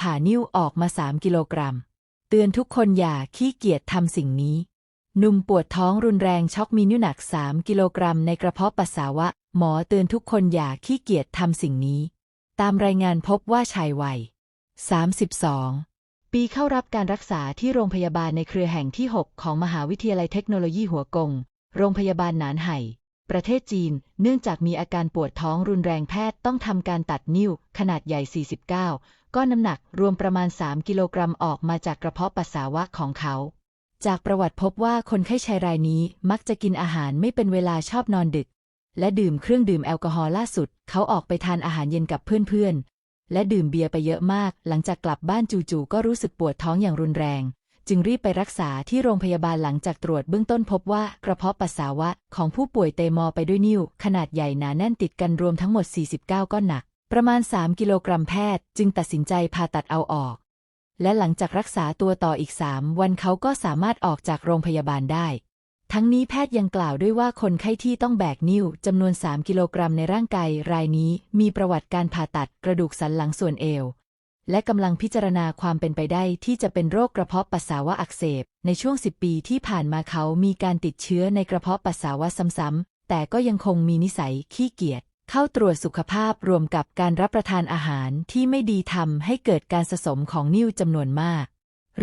ผ่านิ้วออกมาสามกิโลกรัม เตือนทุกคนอย่าขี้เกียจทำสิ่งนี้ หนุ่มปวดท้องรุนแรงช็อกมีนิ้วหนัก3กิโลกรัมในกระเพาะปัสสาวะ หมอเตือนทุกคนอย่าขี้เกียจทำสิ่งนี้ ตามรายงานพบว่าชายวัย 32 ปีเข้ารับการรักษาที่โรงพยาบาลในเครือแห่งที่ 6 ของมหาวิทยาลัยเทคโนโลยีหัวกง โรงพยาบาลหนานไห่ประเทศจีน เนื่องจากมีอาการปวดท้องรุนแรงแพทย์ต้องทำการตัดนิ้ว ขนาดใหญ่ 49 ก้อนน้ำหนักรวมประมาณ 3 กิโลกรัมออกมาจากกระเพาะปัสสาวะของเขา จากประวัติพบว่าคนไข้ชายรายนี้มักจะกินอาหารไม่เป็นเวลาชอบนอนดึก และดื่มเครื่องดื่มแอลกอฮอล์ล่าสุด เขาออกไปทานอาหารเย็นกับเพื่อนๆ และดื่มเบียร์ไปเยอะมาก หลังจากกลับบ้านจู่ๆก็รู้สึกปวดท้องอย่างรุนแรง จึงรีบไปรักษาที่โรงพยาบาลหลังจากตรวจเบื้องต้นพบว่ากระเพาะปัสสาวะของผู้ป่วยเตมอไปด้วยนิ้วขนาดใหญ่หนาแน่นติดกันรวมทั้งหมด 49 ก้อนหนัก ประมาณ 3 กิโลกรัมแพทย์จึงตัดสินใจผ่าตัดเอาออก และหลังจากรักษาตัวต่ออีก3วันเขาก็สามารถออกจากโรงพยาบาลได้ ทั้งนี้แพทย์ยังกล่าวด้วยว่าคนไข้ที่ต้องแบกนิ้วจำนวน 3 กิโลกรัมในร่างกายรายนี้มีประวัติการผ่าตัดกระดูกสันหลังส่วนเอว และกำลังพิจารณาความเป็นไปได้ที่จะเป็นโรคกระเพาะปัสสาวะอักเสบ ในช่วง 10 ปีที่ผ่านมาเขามีการติดเชื้อในกระเพาะปัสสาวะซ้ำๆแต่ก็ยังคงมีนิสัยขี้เกียจ เข้าตรวจสุขภาพรวมกับการรับประทานอาหารที่ไม่ดีทำให้เกิดการสะสมของนิ่วจำนวนมาก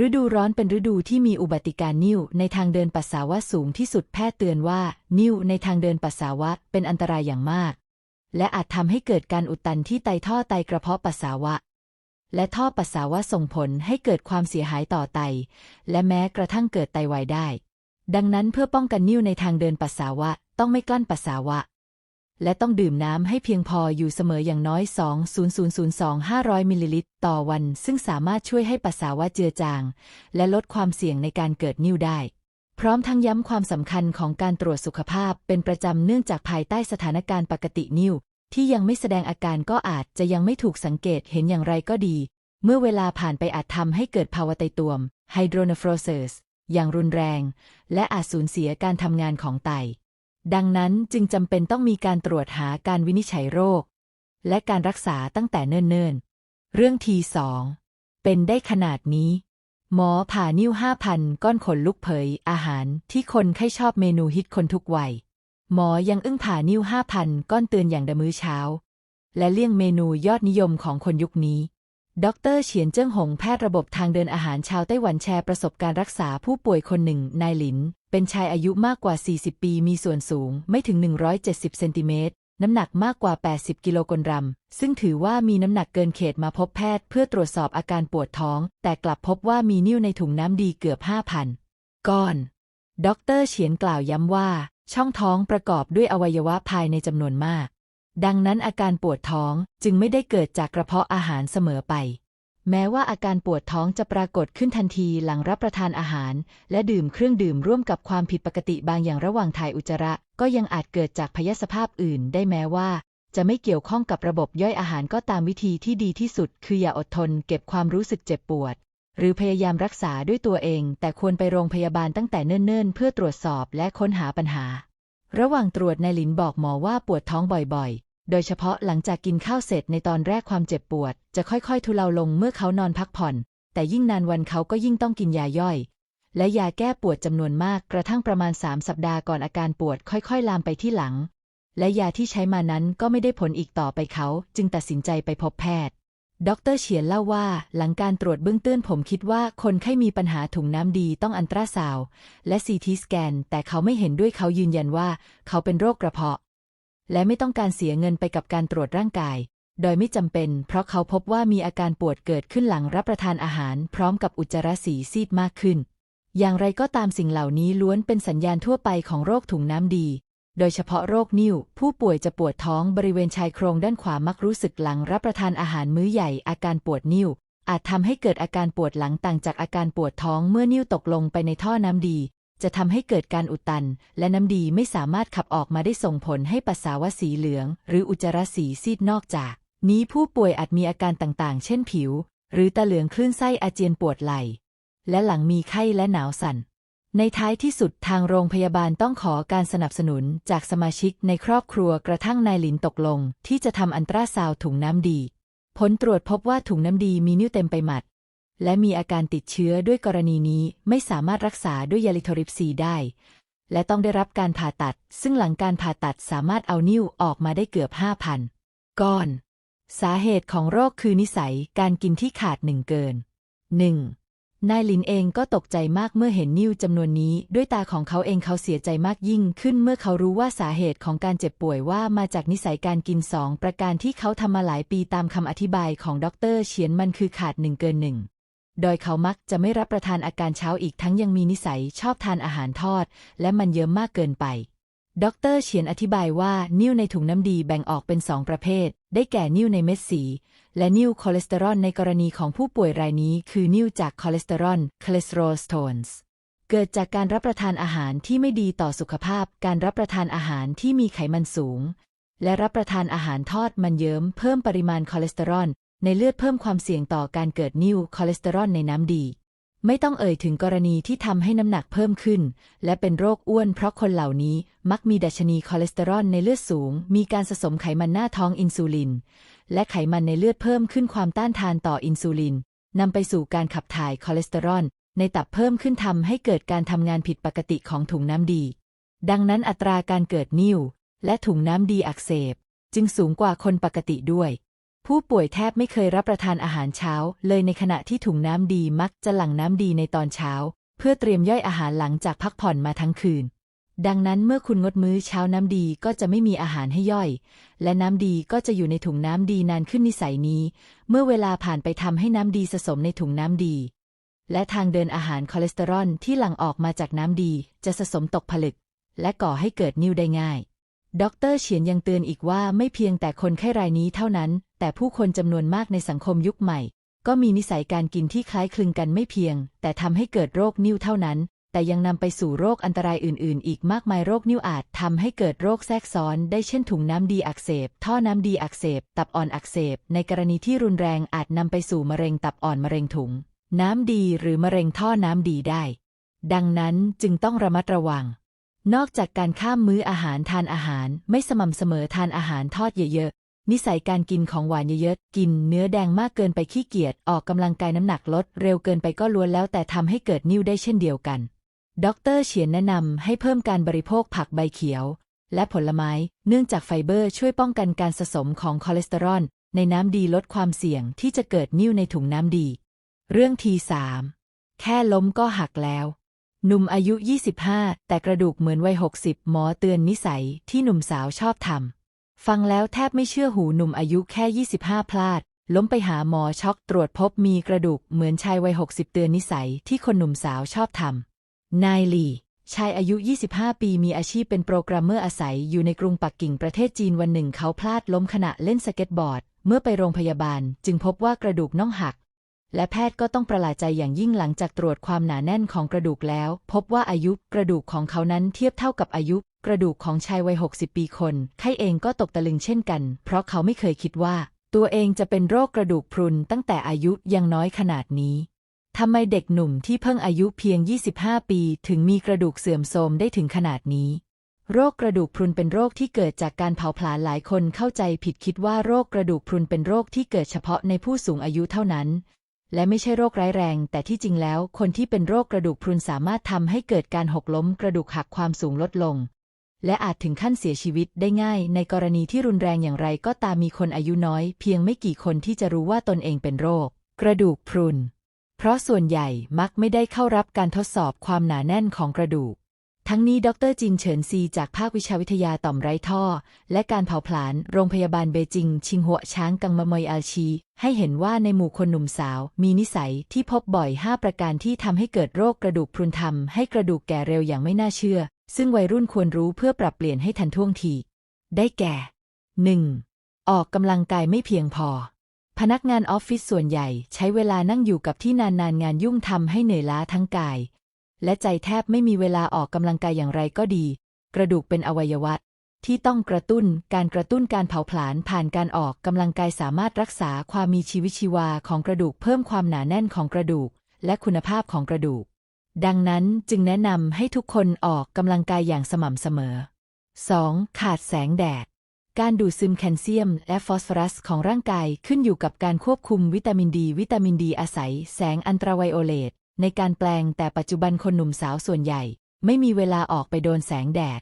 ฤดูร้อนเป็นฤดูที่มีอุบัติการนิ่วในทางเดินปัสสาวะสูงที่สุดแพทย์เตือนว่า นิ่วในทางเดินปัสสาวะเป็นอันตรายอย่างมาก และอาจทำให้เกิดการอุดตันที่ไตท่อไตกระเพาะปัสสาวะ และท่อปัสสาวะส่งผลให้เกิดความเสียหายต่อไต และแม้กระทั่งเกิดไตวายได้ ดังนั้นเพื่อป้องกันนิ่วในทางเดินปัสสาวะต้องไม่กลั้นปัสสาวะ และต้องดื่มน้ำให้เพียงพออยู่เสมออย่างน้อย2,002-500 มิลลิลิตรต่อวัน ซึ่งสามารถช่วยให้ปัสสาวะเจือจาง และลดความเสี่ยงในการเกิดนิ่วได้ พร้อมทั้งย้ำความสำคัญของการตรวจสุขภาพเป็นประจำเนื่องจากภายใต้สถานการณ์ปกตินิ่วที่ยังไม่แสดงอาการก็อาจจะยังไม่ถูกสังเกตเห็นอย่างไรก็ดี เมื่อเวลาผ่านไปอาจทำให้เกิดภาวะไตตวม hydronephrosis อย่างรุนแรง และอาจสูญเสียการทำงานของไต ดังนั้นจึงจำเป็นต้องมีการตรวจหาการวินิจฉัยโรค และการรักษาตั้งแต่เนิ่นๆ เรื่องทีสองเป็นได้ขนาดนี้ หมอผ่านิ้วห้าพันก้อนขนลุกเผย อาหารที่คนไข้ชอบเมนูฮิตคนทุกวัย หมอยังอึ้งผ่านิ้วห้าพันก้อนเตือนอย่างดมื้อเช้า และเลี่ยงเมนูยอดนิยมของคนยุคนี้ดรเฉียนเจิ้งหงแพทย์ระบบทางเดินอาหารชาวไต้หวันแชร์ประสบการรักษาผู้ป่วยคนหนึ่งนายหลิน เป็นชายอายุมากกว่า 40 ปี มีส่วนสูงไม่ถึง 170 เซนติเมตร น้ำหนักมากกว่า 80 กิโลกรัม ซึ่งถือว่ามีน้ำหนักเกินเขตมาพบแพทย์เพื่อตรวจสอบอาการปวดท้อง แต่กลับพบว่ามีนิ่วในถุงน้ำดีเกือบ 5,000 ก้อน ดรเฉียนกล่าวย้ำว่า ช่องท้องประกอบด้วยอวัยวะภายในจำนวนมาก ดังนั้นอาการปวดท้องจึงไม่ได้เกิดจากกระเพาะอาหารเสมอไป แม้ว่าอาการปวดท้องจะปรากฏขึ้นทันทีหลังรับประทานอาหาร และดื่มเครื่องดื่มร่วมกับความผิดปกติบางอย่างระหว่างถ่ายอุจจาระ ก็ยังอาจเกิดจากพยาสภาพอื่นได้แม้ว่า จะไม่เกี่ยวข้องกับระบบย่อยอาหารก็ตามวิธีที่ดีที่สุด คืออย่าอดทนเก็บความรู้สึกเจ็บปวด หรือพยายามรักษาด้วยตัวเอง แต่ควรไปโรงพยาบาลตั้งแต่เนิ่นๆ เพื่อตรวจสอบและค้นหาปัญหา ระหว่างตรวจนายหลินบอกหมอว่าปวดท้องบ่อยๆ โดยเฉพาะหลังจากกินข้าวเสร็จในตอนแรกความเจ็บปวด จะค่อยๆ ทุเลาลงเมื่อเขานอนพักผ่อน แต่ยิ่งนานวันเขาก็ยิ่งต้องกินยาย่อย และยาแก้ปวดจำนวนมากกระทั่งประมาณ 3 สัปดาห์ก่อนอาการปวดค่อยๆ ลามไปที่หลัง และยาที่ใช้มานั้นก็ไม่ได้ผลอีกต่อไปเขา จึงตัดสินใจไปพบแพทย์ดรเฉียนเล่าว่าหลังการตรวจเบื้องต้นผมคิดว่าคนไข้มีปัญหาถุงน้ำดีต้องอันตราซาวและซีทีสแกน แต่เขาไม่เห็นด้วยเขายืนยันว่า เขาเป็นโรคกระเพาะ และไม่ต้องการเสียเงินไปกับการตรวจร่างกาย โดยไม่จำเป็น เพราะเขาพบว่ามีอาการปวดเกิดขึ้นหลังรับประทานอาหาร พร้อมกับอุจจาระสีซีดมากขึ้น อย่างไรก็ตามสิ่งเหล่านี้ล้วนเป็นสัญญาณทั่วไปของโรคถุงน้ำดี โดยเฉพาะโรคนิ่ว ผู้ป่วยจะปวดท้องบริเวณชายโครงด้านขวามักรู้สึกหลังรับประทานอาหารมื้อใหญ่อาการปวดนิ่ว อาจทำให้เกิดอาการปวดหลังต่างจากอาการปวดท้องเมื่อนิ่วตกลงไปในท่อน้ำดี จะทำให้เกิดการอุดตัน และน้ำดีไม่สามารถขับออกมาได้ส่งผลให้ปัสสาวะสีเหลือง หรืออุจจาระสีซีดนอกจาก นี้ผู้ป่วยอาจมีอาการต่างๆ เช่นผิว หรือตาเหลืองคลื่นไส้อาเจียนปวดไหล่ และหลังมีไข้และหนาวสั่น ในท้ายที่สุดทางโรงพยาบาลต้องขอการสนับสนุนจากสมาชิกในครอบครัวกระทั่งนายหลินตกลง ที่จะทำอันตราซาวถุงน้ำดี ผลตรวจพบว่าถุงน้ำดีมีนิ่วเต็มไปหมัด และมีอาการติดเชื้อด้วยกรณีนี้ไม่สามารถรักษาด้วยยาลิโทริปซีได้ และต้องได้รับการผ่าตัด ซึ่งหลังการผ่าตัดสามารถเอานิ่วออกมาได้เกือบ 5,000 ก้อน สาเหตุของโรคคือนิสัยการกินที่ขาดหนึ่งเกิน 1. นายลินเองก็ตกใจมากเมื่อเห็นนิ่วจำนวนนี้ด้วยตาของเขาเองเขาเสียใจมากยิ่งขึ้นเมื่อเขารู้ว่าสาเหตุของการเจ็บป่วยว่ามาจากนิสัยการกินสองประการที่เขาทำมาหลายปีตามคำอธิบายของดรเฉียนมันคือขาดหนึ่งเกินหนึ่ง โดยเขามักจะไม่รับประทานอาการเช้าอีกทั้งยังมีนิสัยชอบทานอาหารทอด และมันเยิ้มมากเกินไป ดรเฉียนอธิบายว่านิ่วในถุงน้ำดีแบ่งออกเป็นสองประเภท ได้แก่นิ่วในเม็ดสี และนิ่วคอเลสเตอรอลในกรณีของผู้ป่วยรายนี้คือนิ่วจากคอเลสเตอรอลคอเลสเตอรอลสโตนส์เกิดจากการรับประทานอาหารที่ไม่ดีต่อสุขภาพ การรับประทานอาหารที่มีไขมันสูง และรับประทานอาหารทอดมันเยิ้มเพิ่มปริมาณคอเลสเตอรอล ในเลือดเพิ่มความเสี่ยงต่อการเกิดนิ่วคอเลสเตอรอลในน้ำดี ไม่ต้องเอ่ยถึงกรณีที่ทำให้น้ำหนักเพิ่มขึ้น และเป็นโรคอ้วนเพราะคนเหล่านี้มักมีดัชนีคอเลสเตอรอลในเลือดสูง มีการสะสมไขมันหน้าท้องอินซูลิน และไขมันในเลือดเพิ่มขึ้นความต้านทานต่ออินซูลินนำไปสู่การขับถ่ายคอเลสเตอรอลในตับเพิ่มขึ้นทำให้เกิดการทำงานผิดปกติของถุงน้ำดี ดังนั้นอัตราการเกิดนิ่วและถุงน้ำดีอักเสบ จึงสูงกว่าคนปกติด้วย ผู้ป่วยแทบไม่เคยรับประทานอาหารเช้า เลยในขณะที่ถุงน้ำดีมักจะหลั่งน้ำดีในตอนเช้า เพื่อเตรียมย่อยอาหารหลังจากพักผ่อนมาทั้งคืน ดังนั้นเมื่อคุณงดมื้อเช้าน้ำดีก็จะไม่มีอาหารให้ย่อย และน้ำดีก็จะอยู่ในถุงน้ำดีนานขึ้นนิสัยนี้ เมื่อเวลาผ่านไปทำให้น้ำดีสะสมในถุงน้ำดี และทางเดินอาหารคอเลสเตอรอลที่หลั่งออกมาจากน้ำดี จะสะสมตกผลึก และก่อให้เกิดนิ่วได้ง่าย ดรเฉียนยังเตือนอีกว่าไม่เพียงแต่คนไข้รายนี้เท่านั้น แต่ผู้คนจำนวนมากในสังคมยุคใหม่ ก็มีนิสัยการกินที่คล้ายคลึงกันไม่เพียง แต่ทำให้เกิดโรคนิ่วเท่านั้น แต่ยังนำไปสู่โรคอันตรายอื่น ๆ อีกมากมายโรคนิ่วอาจทำให้เกิดโรคแทรกซ้อน ได้เช่นถุงน้ำดีอักเสบ ท่อน้ำดีอักเสบ ตับอ่อนอักเสบ ในกรณีที่รุนแรงอาจนำไปสู่มะเร็งตับอ่อนมะเร็งถุง น้ำดีหรือมะเร็งท่อน้ำดีได้ ดังนั้นจึงต้องระมัดระวัง นอกจากการข้ามมื้ออาหารทานอาหาร ไม่สม่ำเสมอทานอาหารทอดเยอะๆ นิสัยการกินของหวานเยอะๆ กินเนื้อแดงมากเกินไปขี้เกียจ ออกกำลังกายน้ำหนักลด เร็วเกินไปก็ล้วนแล้วแต่ทำให้เกิดนิ่วได้เช่นเดียวกัน ดรเฉียนแนะนำให้เพิ่มการบริโภคผักใบเขียว และผลไม้ เนื่องจากไฟเบอร์ช่วยป้องกันการสะสมของคอเลสเตอรอลในน้ำดีลดความเสี่ยงที่จะเกิดนิ่วในถุงน้ำดี เรื่องทีสามแค่ล้มก็หักแล้ว หนุ่มอายุ 25 แต่กระดูกเหมือนวัย 60 หมอเตือนนิสัยที่หนุ่มสาวชอบทำ ฟังแล้วแทบไม่เชื่อหูหนุ่มอายุแค่ 25 พลาด ล้มไปหาหมอช็อกตรวจพบมีกระดูกเหมือนชายวัย 60 เตือนนิสัยที่คนหนุ่มสาวชอบทำ นายหลี่ ชายอายุ 25 ปีมีอาชีพเป็นโปรแกรมเมอร์อาศัยอยู่ในกรุงปักกิ่งประเทศจีนวันหนึ่งเขาพลาดล้มขณะเล่นสเก็ตบอร์ด เมื่อไปโรงพยาบาลจึงพบว่ากระดูกน่องหัก และแพทย์ก็ต้องประหลาดใจอย่างยิ่งหลังจากตรวจความหนาแน่นของกระดูกแล้ว พบว่าอายุกระดูกของเขานั้นเทียบเท่ากับอายุกระดูกของชายวัย 60 ปีคน ไข้เองก็ตกตะลึงเช่นกัน เพราะเขาไม่เคยคิดว่า ตัวเองจะเป็นโรคกระดูกพรุนตั้งแต่อายุยังน้อยขนาดนี้ทำไมเด็กหนุ่มที่เพิ่งอายุเพียง 25 ปี ถึงมีกระดูกเสื่อมโทรมได้ถึงขนาดนี้ โรคกระดูกพรุนเป็นโรคที่เกิดจากการเผาผลาญหลายคนเข้าใจผิดคิดว่าโรคกระดูกพรุนเป็นโรคที่เกิดเฉพาะในผู้สูงอายุเท่านั้น และไม่ใช่โรคร้ายแรง แต่ที่จริงแล้ว คนที่เป็นโรคกระดูกพรุนสามารถทำให้เกิดการหกล้มกระดูกหักความสูงลดลง และอาจถึงขั้นเสียชีวิตได้ง่าย ในกรณีที่รุนแรงอย่างไรก็ตามมีคนอายุน้อย เพียงไม่กี่คนที่จะรู้ว่าตนเองเป็นโรค กระดูกพรุน เพราะส่วนใหญ่มักไม่ได้เข้ารับการทดสอบความหนาแน่นของกระดูก ทั้งนี้ดรจินเฉินซีจากภาควิชาวิทยาต่อมไร้ท่อ และการเผาผลาญโรงพยาบาลเบจิง ชิงหัวช้างกังมะมอยอาชี ให้เห็นว่าในหมู่คนหนุ่มสาว มีนิสัยที่พบบ่อย 5 ประการที่ทำให้เกิดโรคกระดูกพรุนทำให้กระดูกแก่เร็วอย่างไม่น่าเชื่อ ซึ่งวัยรุ่นควรรู้เพื่อปรับเปลี่ยนให้ทันท่วงที ได้แก่ 1. ออกกำลังกายไม่เพียงพอ พนักงานออฟฟิศส่วนใหญ่ ใช้เวลานั่งอยู่กับที่นานๆงานยุ่งทำให้เหนื่อยล้าทั้งกาย และใจแทบไม่มีเวลาออกกำลังกายอย่างไรก็ดี กระดูกเป็นอวัยวะที่ต้องกระตุ้นการกระตุ้นการเผาผลาญผ่านการออกกำลังกายสามารถรักษาความมีชีวิตชีวาของกระดูกเพิ่มความหนาแน่นของกระดูก และคุณภาพของกระดูก ดังนั้นจึงแนะนำให้ทุกคนออกกำลังกายอย่างสม่ำเสมอ 2. ขาดแสงแดด การดูดซึมแคลเซียม และฟอสฟอรัสของร่างกายขึ้นอยู่กับการควบคุมวิตามินดี วิตามินดีอาศัย แสงอันตราไวโอเลต ในการแปลงแต่ปัจจุบันคนหนุ่มสาวส่วนใหญ่ ไม่มีเวลาออกไปโดนแสงแดด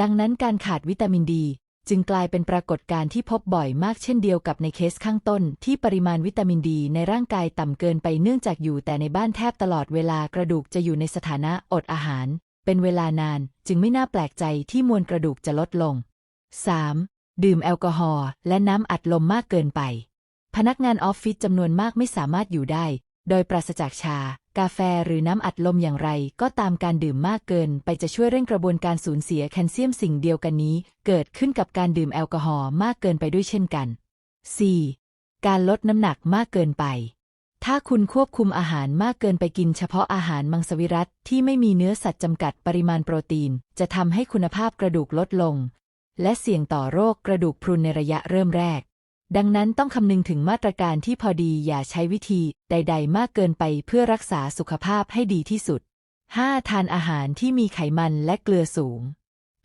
ดังนั้นการขาดวิตามินดี จึงกลายเป็นปรากฏการณ์ที่พบบ่อยมากเช่นเดียวกับในเคสข้างต้น ที่ปริมาณวิตามินดี ในร่างกายต่ำเกินไปเนื่องจากอยู่แต่ในบ้านแทบตลอดเวลากระดูกจะอยู่ในสถานะอดอาหาร เป็นเวลานานจึงไม่น่าแปลกใจที่มวลกระดูกจะลดลง 3. ดื่มแอลกอฮอล์และน้ำอัดลมมากเกินไป พนักงานออฟฟิศจำนวนมากไม่สามารถอยู่ได้ โดยปราศจากชา กาแฟหรือน้ำอัดลมอย่างไร ก็ตามการดื่มมากเกิน ไปจะช่วยเร่งกระบวนการสูญเสียแคลเซียมสิ่งเดียวกันนี้ เกิดขึ้นกับการดื่มแอลกอฮอล์มากเกินไปด้วยเช่นกัน 4. การลดน้ำหนักมากเกินไป ถ้าคุณควบคุมอาหารมากเกินไปกินเฉพาะอาหารมังสวิรัตที่ไม่มีเนื้อสัตว์จำกัดปริมาณโปรตีน จะทำให้คุณภาพกระดูกลดลง และเสี่ยงต่อโรคกระดูกพรุนในระยะเริ่มแรก ดังนั้นต้องคำนึงถึงมาตรการที่พอดีอย่าใช้วิธีใด ๆ มากเกินไปเพื่อรักษาสุขภาพให้ดีที่สุด 5. ทานอาหารที่มีไขมันและเกลือสูง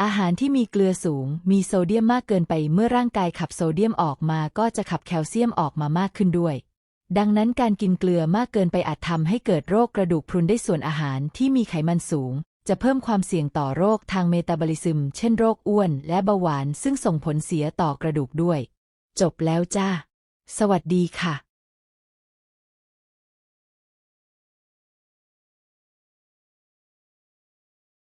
อาหารที่มีเกลือสูง มีโซเดียมมากเกินไปเมื่อร่างกายขับโซเดียมออกมาก็จะขับแคลเซียมออกมามากขึ้นด้วย ดังนั้นการกินเกลือมากเกินไปอาจทำให้เกิดโรคกระดูกพรุนได้ส่วนอาหารที่มีไขมันสูง จะเพิ่มความเสี่ยงต่อโรคทางเมตาบอลิซึม เช่นโรคอ้วน และเบาหวาน ซึ่งส่งผลเสียต่อกระดูกด้วย จบแล้วจ้า สวัสดีค่ะ